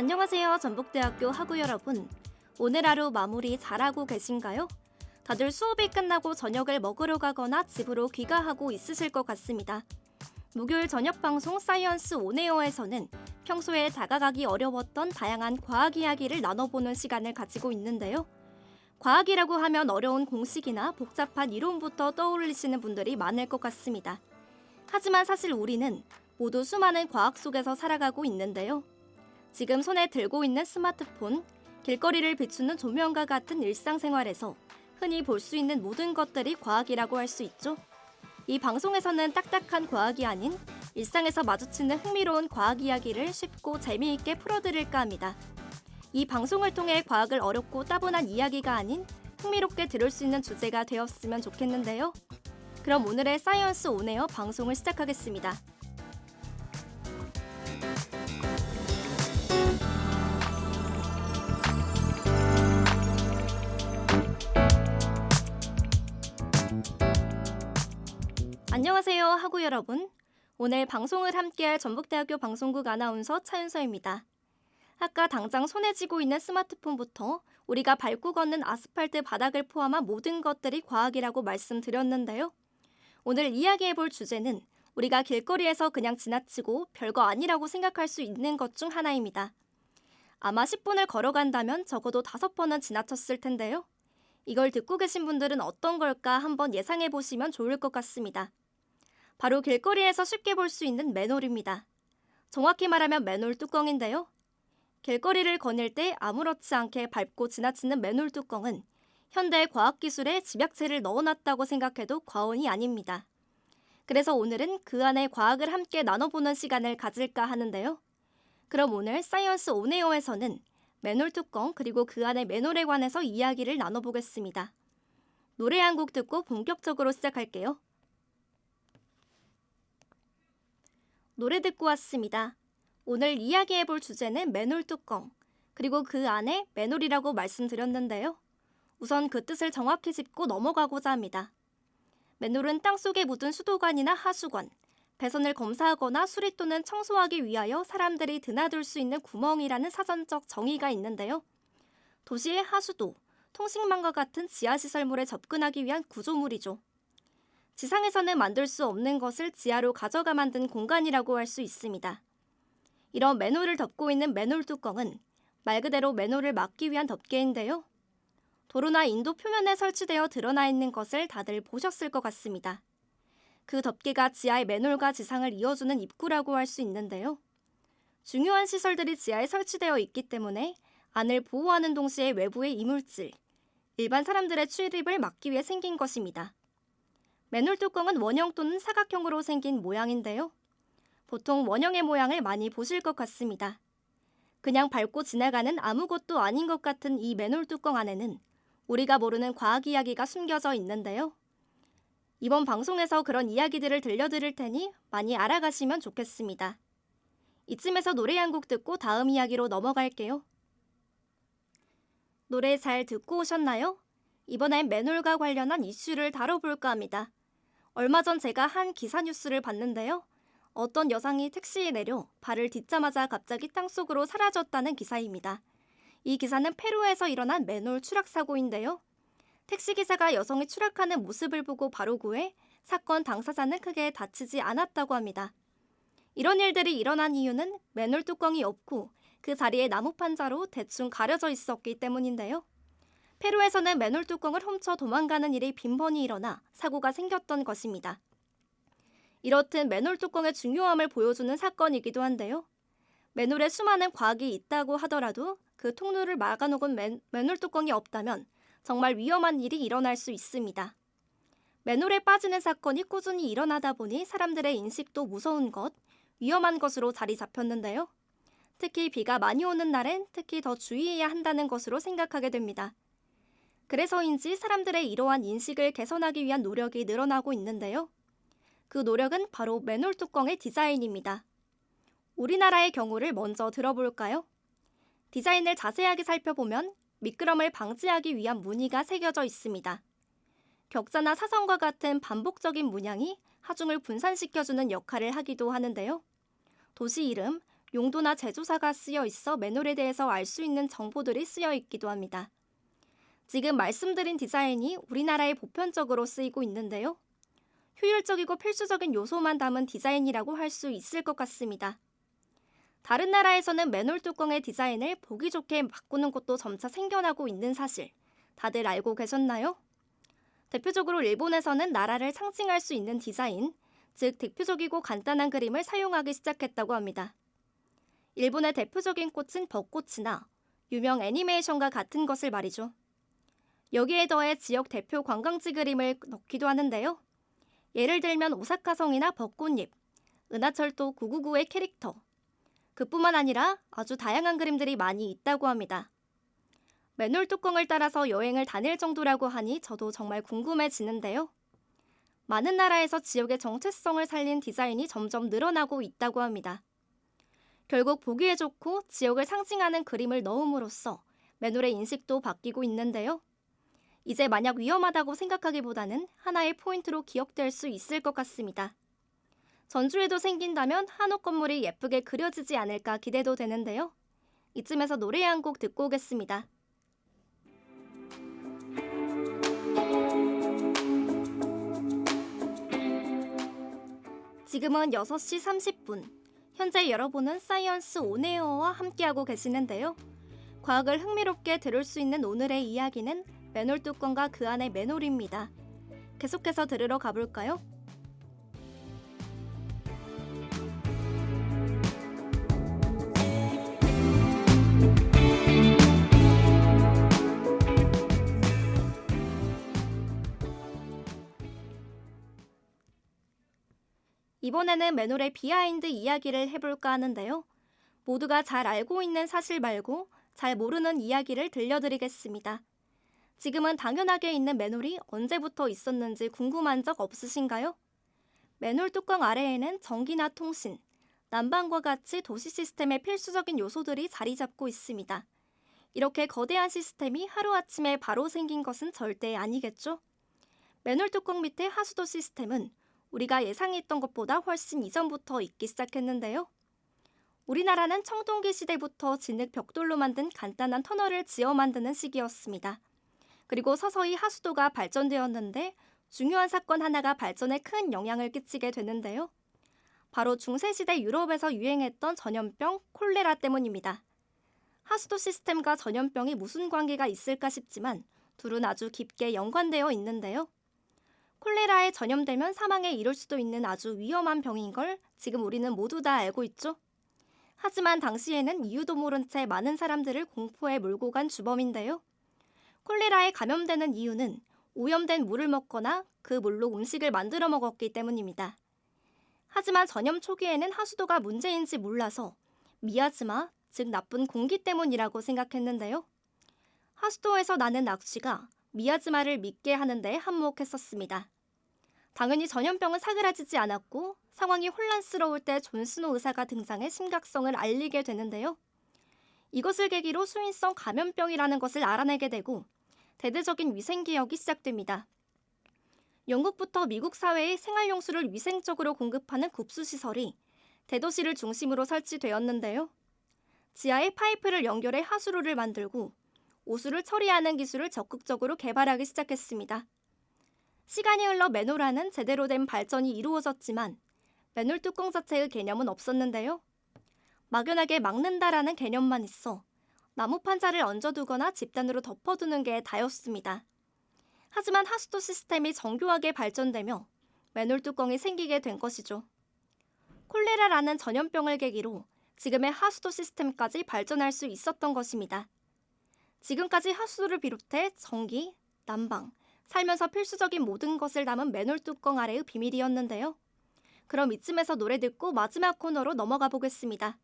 안녕하세요. 전북대학교 학우 여러분. 오늘 하루 마무리 잘하고 계신가요? 다들 수업이 끝나고 저녁을 먹으러 가거나 집으로 귀가하고 있으실 것 같습니다. 목요일 저녁 방송 사이언스 온에어에서는 평소에 다가가기 어려웠던 다양한 과학 이야기를 나눠보는 시간을 가지고 있는데요. 과학이라고 하면 어려운 공식이나 복잡한 이론부터 떠올리시는 분들이 많을 것 같습니다. 하지만 사실 우리는 모두 수많은 과학 속에서 살아가고 있는데요. 지금 손에 들고 있는 스마트폰, 길거리를 비추는 조명과 같은 일상생활에서 흔히 볼 수 있는 모든 것들이 과학이라고 할 수 있죠. 이 방송에서는 딱딱한 과학이 아닌 일상에서 마주치는 흥미로운 과학 이야기를 쉽고 재미있게 풀어드릴까 합니다. 이 방송을 통해 과학을 어렵고 따분한 이야기가 아닌 흥미롭게 들을 수 있는 주제가 되었으면 좋겠는데요. 그럼 오늘의 사이언스 온에어 방송을 시작하겠습니다. 안녕하세요, 하구 여러분. 오늘 방송을 함께할 전북대학교 방송국 아나운서 차윤서입니다. 아까 당장 손에 쥐고 있는 스마트폰부터 우리가 밟고 걷는 아스팔트 바닥을 포함한 모든 것들이 과학이라고 말씀드렸는데요. 오늘 이야기해 볼 주제는 우리가 길거리에서 그냥 지나치고 별거 아니라고 생각할 수 있는 것 중 하나입니다. 아마 10분을 걸어간다면 적어도 5번은 지나쳤을 텐데요. 이걸 듣고 계신 분들은 어떤 걸까 한번 예상해 보시면 좋을 것 같습니다. 바로 길거리에서 쉽게 볼 수 있는 맨홀입니다. 정확히 말하면 맨홀 뚜껑인데요. 길거리를 거닐 때 아무렇지 않게 밟고 지나치는 맨홀 뚜껑은 현대 과학기술에 집약체를 넣어놨다고 생각해도 과언이 아닙니다. 그래서 오늘은 그 안에 과학을 함께 나눠보는 시간을 가질까 하는데요. 그럼 오늘 사이언스 온에어에서는 맨홀 뚜껑 그리고 그 안의 맨홀에 관해서 이야기를 나눠보겠습니다. 노래 한 곡 듣고 본격적으로 시작할게요. 노래 듣고 왔습니다. 오늘 이야기해 볼 주제는 맨홀 뚜껑, 그리고 그 안에 맨홀이라고 말씀드렸는데요. 우선 그 뜻을 정확히 짚고 넘어가고자 합니다. 맨홀은 땅 속에 묻은 수도관이나 하수관, 배선을 검사하거나 수리 또는 청소하기 위하여 사람들이 드나들 수 있는 구멍이라는 사전적 정의가 있는데요. 도시의 하수도, 통신망과 같은 지하시설물에 접근하기 위한 구조물이죠. 지상에서는 만들 수 없는 것을 지하로 가져가 만든 공간이라고 할 수 있습니다. 이런 맨홀을 덮고 있는 맨홀 뚜껑은 말 그대로 맨홀을 막기 위한 덮개인데요. 도로나 인도 표면에 설치되어 드러나 있는 것을 다들 보셨을 것 같습니다. 그 덮개가 지하의 맨홀과 지상을 이어주는 입구라고 할 수 있는데요. 중요한 시설들이 지하에 설치되어 있기 때문에 안을 보호하는 동시에 외부의 이물질, 일반 사람들의 출입을 막기 위해 생긴 것입니다. 맨홀 뚜껑은 원형 또는 사각형으로 생긴 모양인데요. 보통 원형의 모양을 많이 보실 것 같습니다. 그냥 밟고 지나가는 아무것도 아닌 것 같은 이 맨홀 뚜껑 안에는 우리가 모르는 과학 이야기가 숨겨져 있는데요. 이번 방송에서 그런 이야기들을 들려드릴 테니 많이 알아가시면 좋겠습니다. 이쯤에서 노래 한 곡 듣고 다음 이야기로 넘어갈게요. 노래 잘 듣고 오셨나요? 이번엔 맨홀과 관련한 이슈를 다뤄볼까 합니다. 얼마 전 제가 한 기사 뉴스를 봤는데요. 어떤 여성이 택시에 내려 발을 딛자마자 갑자기 땅속으로 사라졌다는 기사입니다. 이 기사는 페루에서 일어난 맨홀 추락 사고인데요. 택시기사가 여성이 추락하는 모습을 보고 바로 구해 사건 당사자는 크게 다치지 않았다고 합니다. 이런 일들이 일어난 이유는 맨홀 뚜껑이 없고 그 자리에 나무 판자로 대충 가려져 있었기 때문인데요. 페루에서는 맨홀 뚜껑을 훔쳐 도망가는 일이 빈번히 일어나 사고가 생겼던 것입니다. 이렇듯 맨홀 뚜껑의 중요함을 보여주는 사건이기도 한데요. 맨홀에 수많은 과학이 있다고 하더라도 그 통로를 막아놓은 맨, 맨홀 뚜껑이 없다면 정말 위험한 일이 일어날 수 있습니다. 맨홀에 빠지는 사건이 꾸준히 일어나다 보니 사람들의 인식도 무서운 것, 위험한 것으로 자리 잡혔는데요. 특히 비가 많이 오는 날엔 특히 더 주의해야 한다는 것으로 생각하게 됩니다. 그래서인지 사람들의 이러한 인식을 개선하기 위한 노력이 늘어나고 있는데요. 그 노력은 바로 맨홀 뚜껑의 디자인입니다. 우리나라의 경우를 먼저 들어볼까요? 디자인을 자세하게 살펴보면 미끄럼을 방지하기 위한 무늬가 새겨져 있습니다. 격자나 사선과 같은 반복적인 문양이 하중을 분산시켜주는 역할을 하기도 하는데요. 도시 이름, 용도나 제조사가 쓰여 있어 맨홀에 대해서 알 수 있는 정보들이 쓰여 있기도 합니다. 지금 말씀드린 디자인이 우리나라에 보편적으로 쓰이고 있는데요. 효율적이고 필수적인 요소만 담은 디자인이라고 할 수 있을 것 같습니다. 다른 나라에서는 맨홀 뚜껑의 디자인을 보기 좋게 바꾸는 곳도 점차 생겨나고 있는 사실 다들 알고 계셨나요? 대표적으로 일본에서는 나라를 상징할 수 있는 디자인, 즉 대표적이고 간단한 그림을 사용하기 시작했다고 합니다. 일본의 대표적인 꽃은 벚꽃이나 유명 애니메이션과 같은 것을 말이죠. 여기에 더해 지역 대표 관광지 그림을 넣기도 하는데요. 예를 들면 오사카성이나 벚꽃잎, 은하철도 999의 캐릭터. 그뿐만 아니라 아주 다양한 그림들이 많이 있다고 합니다. 맨홀 뚜껑을 따라서 여행을 다닐 정도라고 하니 저도 정말 궁금해지는데요. 많은 나라에서 지역의 정체성을 살린 디자인이 점점 늘어나고 있다고 합니다. 결국 보기에 좋고 지역을 상징하는 그림을 넣음으로써 맨홀의 인식도 바뀌고 있는데요. 이제 만약 위험하다고 생각하기보다는 하나의 포인트로 기억될 수 있을 것 같습니다. 전주에도 생긴다면 한옥 건물이 예쁘게 그려지지 않을까 기대도 되는데요. 이쯤에서 노래 한 곡 듣고 오겠습니다. 지금은 6시 30분. 현재 여러분은 사이언스 온에어와 함께하고 계시는데요. 과학을 흥미롭게 들을 수 있는 오늘의 이야기는 맨홀 뚜껑과 그 안의 맨홀입니다. 계속해서 들으러 가볼까요? 이번에는 맨홀의 비하인드 이야기를 해볼까 하는데요. 모두가 잘 알고 있는 사실 말고 잘 모르는 이야기를 들려드리겠습니다. 지금은 당연하게 있는 맨홀이 언제부터 있었는지 궁금한 적 없으신가요? 맨홀 뚜껑 아래에는 전기나 통신, 난방과 같이 도시 시스템의 필수적인 요소들이 자리 잡고 있습니다. 이렇게 거대한 시스템이 하루아침에 바로 생긴 것은 절대 아니겠죠? 맨홀 뚜껑 밑에 하수도 시스템은 우리가 예상했던 것보다 훨씬 이전부터 있기 시작했는데요. 우리나라는 청동기 시대부터 진흙 벽돌로 만든 간단한 터널을 지어 만드는 시기였습니다. 그리고 서서히 하수도가 발전되었는데 중요한 사건 하나가 발전에 큰 영향을 끼치게 되는데요. 바로 중세시대 유럽에서 유행했던 전염병 콜레라 때문입니다. 하수도 시스템과 전염병이 무슨 관계가 있을까 싶지만 둘은 아주 깊게 연관되어 있는데요. 콜레라에 전염되면 사망에 이를 수도 있는 아주 위험한 병인 걸 지금 우리는 모두 다 알고 있죠. 하지만 당시에는 이유도 모른 채 많은 사람들을 공포에 몰고 간 주범인데요. 콜레라에 감염되는 이유는 오염된 물을 먹거나 그 물로 음식을 만들어 먹었기 때문입니다. 하지만 전염 초기에는 하수도가 문제인지 몰라서 미아즈마, 즉 나쁜 공기 때문이라고 생각했는데요. 하수도에서 나는 악취가 미아즈마를 믿게 하는데 한몫했었습니다. 당연히 전염병은 사그라지지 않았고 상황이 혼란스러울 때 존스노 의사가 등장해 심각성을 알리게 되는데요. 이것을 계기로 수인성 감염병이라는 것을 알아내게 되고 대대적인 위생 개혁이 시작됩니다. 영국부터 미국 사회에 생활용수를 위생적으로 공급하는 급수시설이 대도시를 중심으로 설치되었는데요. 지하에 파이프를 연결해 하수로를 만들고 오수를 처리하는 기술을 적극적으로 개발하기 시작했습니다. 시간이 흘러 맨홀라는 제대로 된 발전이 이루어졌지만 맨홀 뚜껑 자체의 개념은 없었는데요. 막연하게 막는다라는 개념만 있어 나무 판자를 얹어두거나 집단으로 덮어두는 게 다였습니다. 하지만 하수도 시스템이 정교하게 발전되며 맨홀 뚜껑이 생기게 된 것이죠. 콜레라라는 전염병을 계기로 지금의 하수도 시스템까지 발전할 수 있었던 것입니다. 지금까지 하수도를 비롯해 전기, 난방, 살면서 필수적인 모든 것을 담은 맨홀 뚜껑 아래의 비밀이었는데요. 그럼 이쯤에서 노래 듣고 마지막 코너로 넘어가 보겠습니다.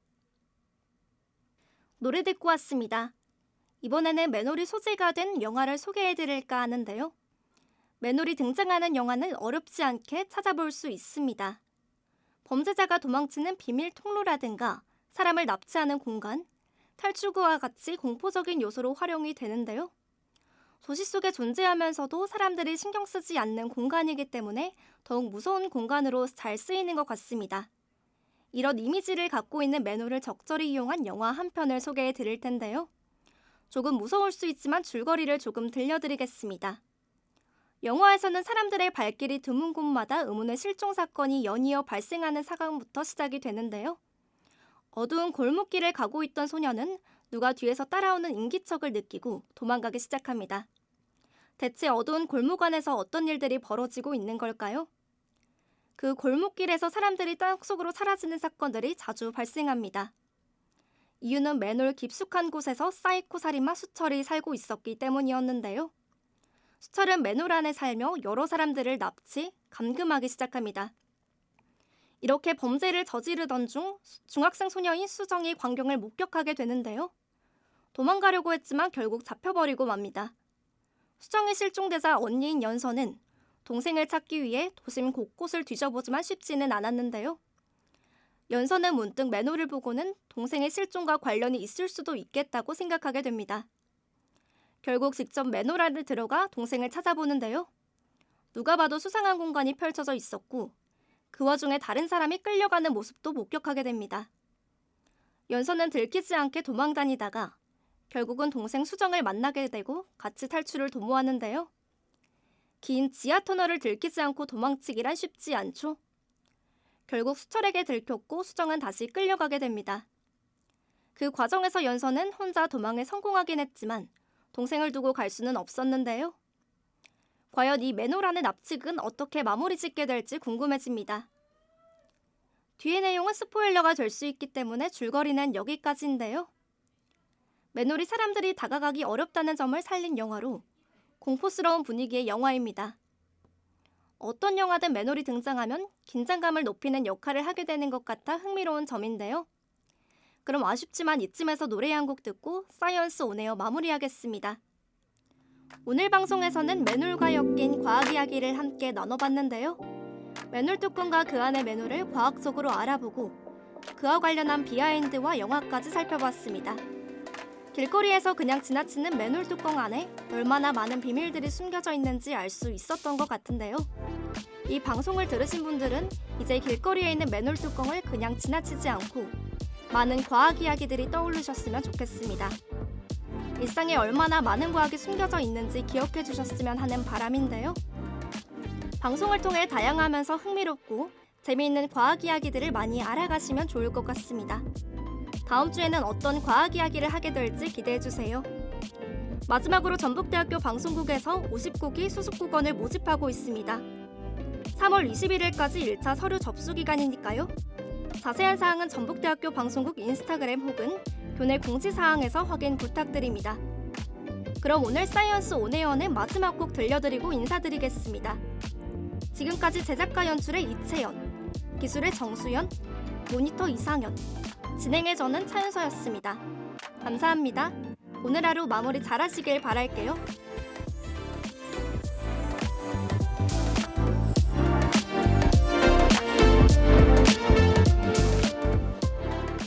노래 듣고 왔습니다. 이번에는 맨홀이 소재가 된 영화를 소개해 드릴까 하는데요. 맨홀이 등장하는 영화는 어렵지 않게 찾아볼 수 있습니다. 범죄자가 도망치는 비밀 통로라든가 사람을 납치하는 공간, 탈출구와 같이 공포적인 요소로 활용이 되는데요. 도시 속에 존재하면서도 사람들이 신경 쓰지 않는 공간이기 때문에 더욱 무서운 공간으로 잘 쓰이는 것 같습니다. 이런 이미지를 갖고 있는 매너를 적절히 이용한 영화 한 편을 소개해 드릴 텐데요. 조금 무서울 수 있지만 줄거리를 조금 들려드리겠습니다. 영화에서는 사람들의 발길이 드문 곳마다 의문의 실종 사건이 연이어 발생하는 상황부터 시작이 되는데요. 어두운 골목길을 가고 있던 소녀는 누가 뒤에서 따라오는 인기척을 느끼고 도망가기 시작합니다. 대체 어두운 골목 안에서 어떤 일들이 벌어지고 있는 걸까요? 그 골목길에서 사람들이 땅 속으로 사라지는 사건들이 자주 발생합니다. 이유는 맨홀 깊숙한 곳에서 사이코 살인마 수철이 살고 있었기 때문이었는데요. 수철은 맨홀 안에 살며 여러 사람들을 납치, 감금하기 시작합니다. 이렇게 범죄를 저지르던 중 중학생 소녀인 수정이 광경을 목격하게 되는데요. 도망가려고 했지만 결국 잡혀버리고 맙니다. 수정이 실종되자 언니인 연서는 동생을 찾기 위해 도심 곳곳을 뒤져보지만 쉽지는 않았는데요. 연서는 문득 매너를 보고는 동생의 실종과 관련이 있을 수도 있겠다고 생각하게 됩니다. 결국 직접 매노라를 들어가 동생을 찾아보는데요. 누가 봐도 수상한 공간이 펼쳐져 있었고 그 와중에 다른 사람이 끌려가는 모습도 목격하게 됩니다. 연서는 들키지 않게 도망다니다가 결국은 동생 수정을 만나게 되고 같이 탈출을 도모하는데요. 긴 지하 터널을 들키지 않고 도망치기란 쉽지 않죠. 결국 수철에게 들켰고 수정은 다시 끌려가게 됩니다. 그 과정에서 연서는 혼자 도망에 성공하긴 했지만 동생을 두고 갈 수는 없었는데요. 과연 이 매노라는 납치극은 어떻게 마무리 짓게 될지 궁금해집니다. 뒤의 내용은 스포일러가 될 수 있기 때문에 줄거리는 여기까지인데요. 매놀이 사람들이 다가가기 어렵다는 점을 살린 영화로 공포스러운 분위기의 영화입니다. 어떤 영화든 매놀이 등장하면 긴장감을 높이는 역할을 하게 되는 것 같아 흥미로운 점인데요. 그럼 아쉽지만 이쯤에서 노래 한 곡 듣고 사이언스 오네어 마무리하겠습니다. 오늘 방송에서는 매놀과 엮인 과학 이야기를 함께 나눠봤는데요. 매놀 뚜껑과 그 안의 매놀을 과학적으로 알아보고 그와 관련한 비하인드와 영화까지 살펴봤습니다. 길거리에서 그냥 지나치는 맨홀 뚜껑 안에 얼마나 많은 비밀들이 숨겨져 있는지 알 수 있었던 것 같은데요. 이 방송을 들으신 분들은 이제 길거리에 있는 맨홀 뚜껑을 그냥 지나치지 않고 많은 과학 이야기들이 떠오르셨으면 좋겠습니다. 일상에 얼마나 많은 과학이 숨겨져 있는지 기억해 주셨으면 하는 바람인데요. 방송을 통해 다양하면서 흥미롭고 재미있는 과학 이야기들을 많이 알아가시면 좋을 것 같습니다. 다음 주에는 어떤 과학 이야기를 하게 될지 기대해 주세요. 마지막으로 전북대학교 방송국에서 50국이 수습국원을 모집하고 있습니다. 3월 21일까지 1차 서류 접수 기간이니까요. 자세한 사항은 전북대학교 방송국 인스타그램 혹은 교내 공지사항에서 확인 부탁드립니다. 그럼 오늘 사이언스 온에어는 마지막 곡 들려드리고 인사드리겠습니다. 지금까지 제작과 연출의 이채연, 기술의 정수연, 모니터 이상현, 진행의 저는 차윤서였습니다. 감사합니다. 오늘 하루 마무리 잘하시길 바랄게요.